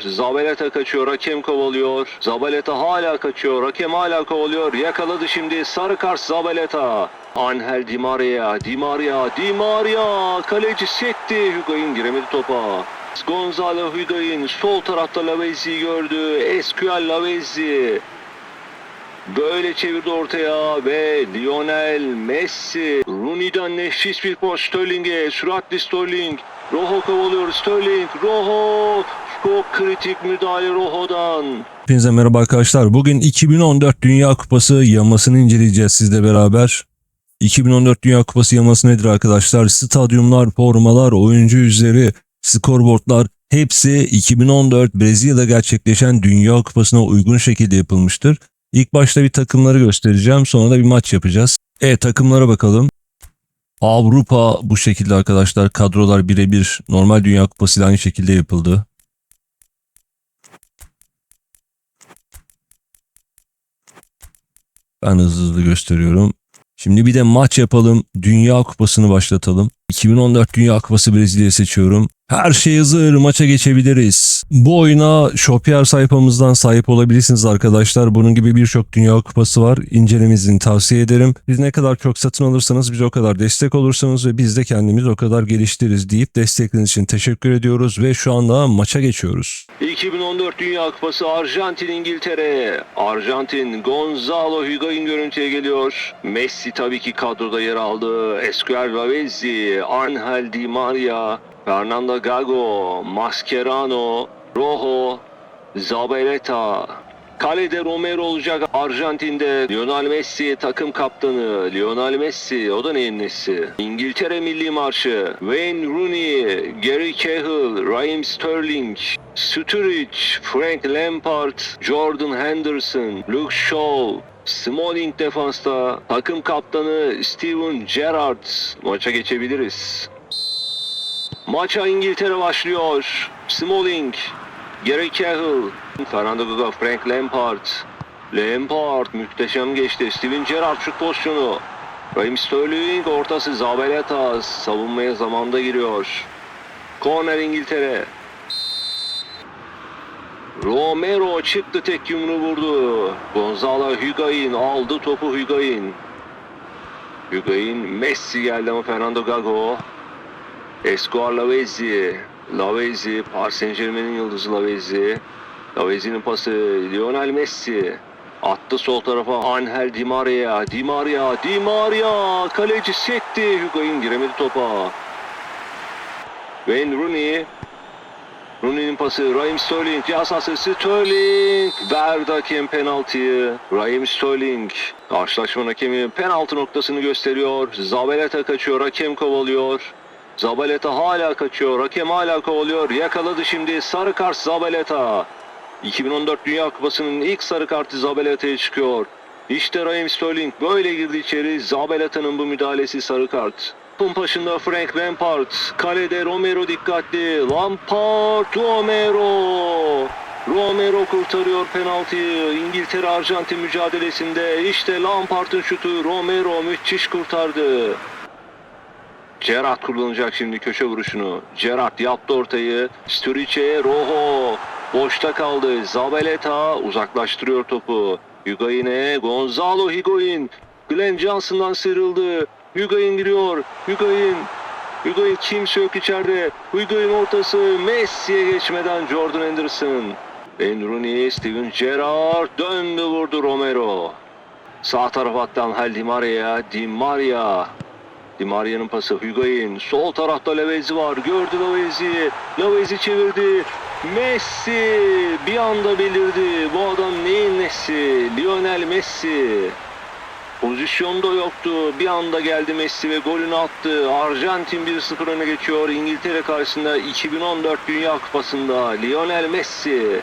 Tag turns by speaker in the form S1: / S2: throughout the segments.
S1: Zabaleta kaçıyor. Hakem kovalıyor. Zabaleta hala kaçıyor. Hakem hala kovalıyor. Yakaladı şimdi. Sarı kart Zabaleta. Angel Di Maria. Di Maria. Di Maria. Kaleci sekti. Higuain giremedi topa. Gonzalo Higuain sol tarafta Lavezzi'yi gördü. Esquel Lavezzi. Böyle çevirdi ortaya ve Lionel Messi. Rooney'den nefis bir pas Sterling'e. Süratli Sterling. Rojo kovalıyor Sterling. Rojo. Çok kritik müdahale Rojo'dan.
S2: Hepinize merhaba arkadaşlar. Bugün 2014 Dünya Kupası yamasını inceleyeceğiz sizle beraber. 2014 Dünya Kupası yaması nedir arkadaşlar? Stadyumlar, formalar, oyuncu yüzleri, skorboardlar hepsi 2014 Brezilya'da gerçekleşen Dünya Kupası'na uygun şekilde yapılmıştır. İlk başta bir takımları göstereceğim. Sonra da bir maç yapacağız. Evet takımlara bakalım. Avrupa bu şekilde arkadaşlar. Kadrolar birebir normal Dünya Kupası ile aynı şekilde yapıldı. Ben hızlı hızlı gösteriyorum. Şimdi bir de maç yapalım. Dünya Kupası'nı başlatalım. 2014 Dünya Kupası Brezilya'yı seçiyorum. Her şey hazır. Maça geçebiliriz. Bu oyuna Shopier sayfamızdan sahip olabilirsiniz arkadaşlar. Bunun gibi birçok Dünya Kupası var. İncelemenizi tavsiye ederim. Biz ne kadar çok satın alırsanız biz o kadar destek olursanız ve biz de kendimiz o kadar geliştiririz deyip destekleriniz için teşekkür ediyoruz ve şu anda maça geçiyoruz.
S1: 2014 Dünya Kupası Arjantin İngiltere. Arjantin Gonzalo Higuain görüntüye geliyor. Messi tabii ki kadroda yer aldı. Esquer Lavezzi, Angel Di Maria, Fernando Gago, Mascherano, Rojo, Zabaleta. Kalede Romero olacak Arjantin'de. Lionel Messi takım kaptanı. Lionel Messi o da neyin nesi? İngiltere milli marşı. Wayne Rooney, Gary Cahill, Raheem Sterling, Sturridge, Frank Lampard, Jordan Henderson, Luke Shaw, Smalling defansta. Takım kaptanı Steven Gerrard. Maça geçebiliriz. Maça İngiltere başlıyor. Smalling, Gary Cahill, Fernando Gaga, Frank Lampard. Lampard muhteşem geçti. Steven Gerrard şut pozisyonu. Raheem Sterling ortası Zabeleta savunmaya zamanda giriyor. Corner İngiltere. Romero çıktı tek yumruğu vurdu. Gonzalo Higuain aldı topu Higuain. Higuain Messi geldi ama Fernando Gago. Escobar Lavezzi. Lavezzi, Paris Saint Germain'in yıldızı Lavezzi. Lavezzi'nin pası Lionel Messi. Attı sol tarafa Angel Di Maria. Di Maria, Di Maria. Kaleci sekti. Higuain giremedi topa. Wayne Rooney. Rooney'nin pası Raheem Sterling. Cihaz Sterling. Verdi hakem penaltıyı. Raheem Sterling. Karşılaşmanın hakemi penaltı noktasını gösteriyor. Zabeleta kaçıyor. Hakem kovalıyor. Zabaleta hala kaçıyor. Hakem hala kovalıyor. Yakaladı şimdi. Sarı kart Zabaleta. 2014 Dünya Kupası'nın ilk sarı kartı Zabaleta'ya çıkıyor. İşte Raheem Sterling böyle girdi içeri. Zabaleta'nın bu müdahalesi sarı kart. Topun başında Frank Lampard. Kalede Romero dikkatli. Lampard, Romero. Romero kurtarıyor penaltıyı. İngiltere Arjantin mücadelesinde. İşte Lampard'ın şutu. Romero müthiş kurtardı. Gerrard kullanacak şimdi köşe vuruşunu. Gerrard yaptı ortayı. Sturridge'e Rojo. Boşta kaldı. Zabaleta uzaklaştırıyor topu. Higuain'e Gonzalo Higuain. Glenn Johnson'dan sıyrıldı. Higuain giriyor. Higuain. Higuain kimse yok içeride. Higuain ortası Messi'ye geçmeden Jordan Henderson. Ben Rooney, Steven Gerrard döndü vurdu Romero. Sağ taraf attı Angel Di Maria. Di Maria. Di Maria'nın pası Higuain. Sol tarafta Lavezzi var. Gördü Lavezzi. Lavezzi çevirdi. Messi bir anda belirdi. Bu adam neyin Messi? Lionel Messi. Pozisyonda yoktu. Bir anda geldi Messi ve golünü attı. Arjantin 1-0 öne geçiyor. İngiltere karşısında 2014 Dünya Kupası'nda Lionel Messi.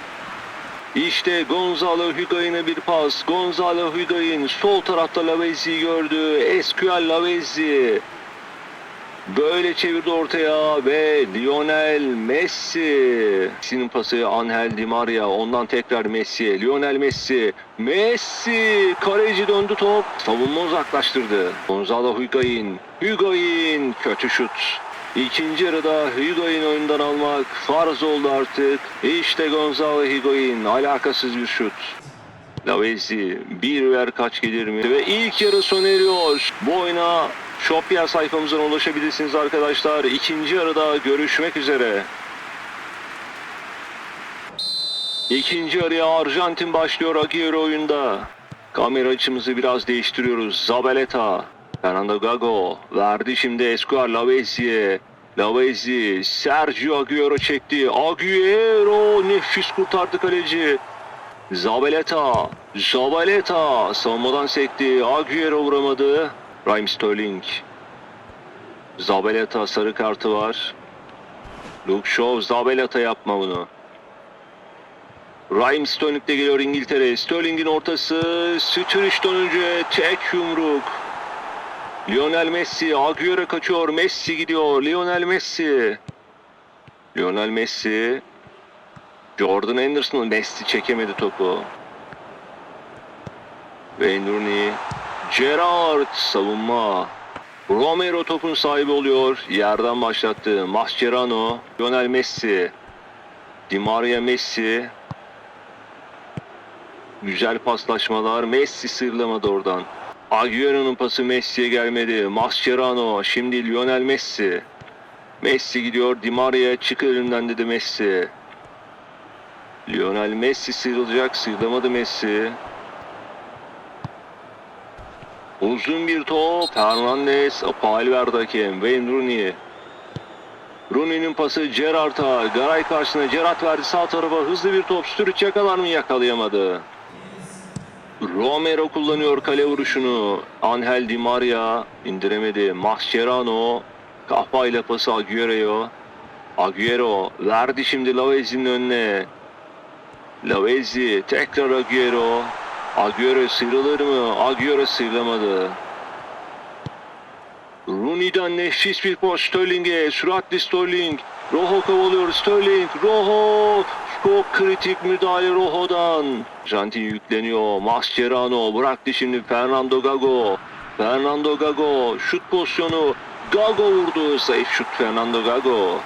S1: İşte Gonzalo Higuain'e bir pas. Gonzalo Higuain sol tarafta Lavezzi'yi gördü. Esquel Lavezzi. Böyle çevirdi ortaya ve Lionel Messi. Messi'nin pası Angel Di Maria. Ondan tekrar Messi. Lionel Messi. Messi. Kaleci döndü top. Savunma uzaklaştırdı. Gonzalo Higuain. Higuain. Kötü şut. İkinci yarıda Higuain oyundan almak farz oldu artık. İşte Gonzalo Higuain alakasız bir şut. Lavezzi bir ver kaç gelir mi? Ve ilk yarı sona eriyor. Bu oyuna Shopya sayfamızdan ulaşabilirsiniz arkadaşlar. İkinci yarıda görüşmek üzere. İkinci yarıya Arjantin başlıyor Agüero oyunda. Kamera açımızı biraz değiştiriyoruz. Zabaleta, Fernando Gago verdi şimdi Escobar Lavezzi'ye. Lavezzi, Sergio Agüero çekti. Agüero nefis kurtardı kaleci. Zabaleta, Zabaleta savunmadan sekti. Agüero vuramadı. Raheem Sterling. Zabaleta sarı kartı var. Luke Shaw, Zabaleta yapma bunu. Raheem Sterling de geliyor İngiltere. Sterling'in ortası. Sturridge'den önce tek yumruk. Lionel Messi. Agüero kaçıyor. Messi gidiyor. Lionel Messi. Lionel Messi. Jordan Henderson. Messi çekemedi topu. Wayne Rooney. Gerrard savunma. Romero topun sahibi oluyor. Yerden başlattı. Mascherano. Lionel Messi. Di Maria Messi. Güzel paslaşmalar. Messi sıyrılamadı oradan. Agüero'nun pası Messi'ye gelmedi. Mascherano. Şimdi Lionel Messi. Messi gidiyor. Di Maria çık önünden dedi Messi. Lionel Messi sıyrılacak. Sıyrılamadı Messi. Uzun bir top. Fernandez. Faal verdi hakem. Wayne Rooney. Rooney'nin pası Gerrard'a. Garay karşısına Gerrard verdi sağ tarafa. Hızlı bir top. Sturridge yakalar mı? Yakalayamadı. Romero kullanıyor kale vuruşunu. Angel Di Maria indiremedi. Mascherano kafayla pası Agüero'ya. Agüero verdi şimdi Lavezzi'nin önüne. Lavezzi tekrar Agüero. Agüero sıyrılır mı? Agüero sıyrılamadı. Rooney'den nefis bir pas Sterling'e. Süratli Sterling. Rojo kovalıyor Sterling. Rojo. Çok kritik müdahale Rojo'dan. Janti yükleniyor. Mascherano bıraktı şimdi Fernando Gago. Fernando Gago şut pozisyonu. Gago vurdu. Zayıf şut Fernando Gago.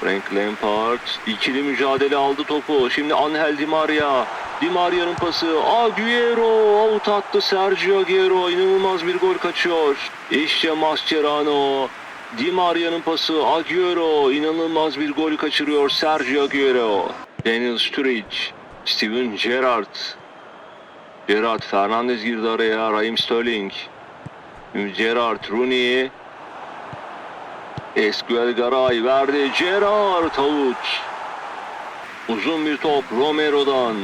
S1: Frank Lampard ikili mücadele aldı topu. Şimdi Angel Di Maria. Di Maria'nın pası. Agüero out attı Sergio Agüero. inanılmaz bir gol kaçıyor. İşte Mascherano. Di Maria'nın pası. Agüero inanılmaz bir gol kaçırıyor Sergio Agüero. Daniel Sturridge. Steven Gerrard. Gerrard Fernandez girdi araya. Raheem Sterling. Gerrard Rooney. Esquel Garay verdi. Gerrard out. Uzun bir top Romero'dan.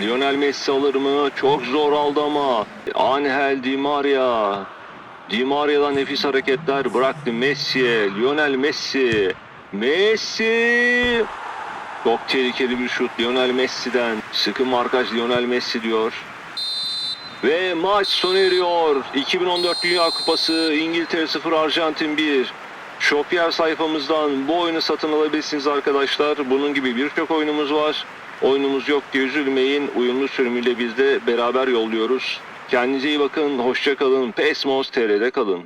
S1: Lionel Messi alır mı? Çok zor aldı ama. Angel Di Maria. Di Maria'dan nefis hareketler bıraktı Messi'ye. Lionel Messi. Messi. Çok tehlikeli bir şut Lionel Messi'den. Sıkı markaj Lionel Messi diyor. Ve maç sona eriyor. 2014 Dünya Kupası İngiltere 0 Arjantin 1. Shopier sayfamızdan bu oyunu satın alabilirsiniz arkadaşlar. Bunun gibi birçok oyunumuz var. Oyunumuz yok diye üzülmeyin. Uyumlu sürümüyle biz de beraber yolluyoruz. Kendinize iyi bakın. Hoşça kalın. Pesmos TR'de kalın.